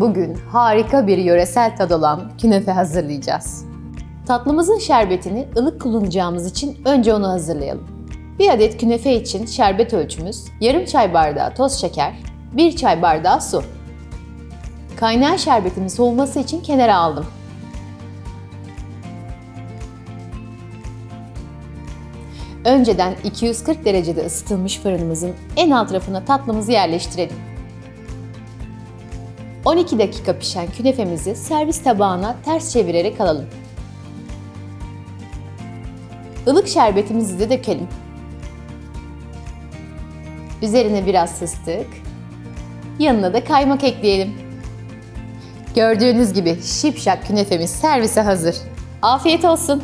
Bugün harika bir yöresel tad olan künefe hazırlayacağız. Tatlımızın şerbetini ılık kullanacağımız için önce onu hazırlayalım. Bir adet künefe için şerbet ölçümüz yarım çay bardağı toz şeker, 1 çay bardağı su. Kaynayan şerbetimin soğuması için kenara aldım. Önceden 240 derecede ısıtılmış fırınımızın en alt rafına tatlımızı yerleştirelim. 12 dakika pişen künefemizi servis tabağına ters çevirerek alalım. Ilık şerbetimizi de dökelim. Üzerine biraz fıstık, yanına da kaymak ekleyelim. Gördüğünüz gibi şipşak künefemiz servise hazır. Afiyet olsun.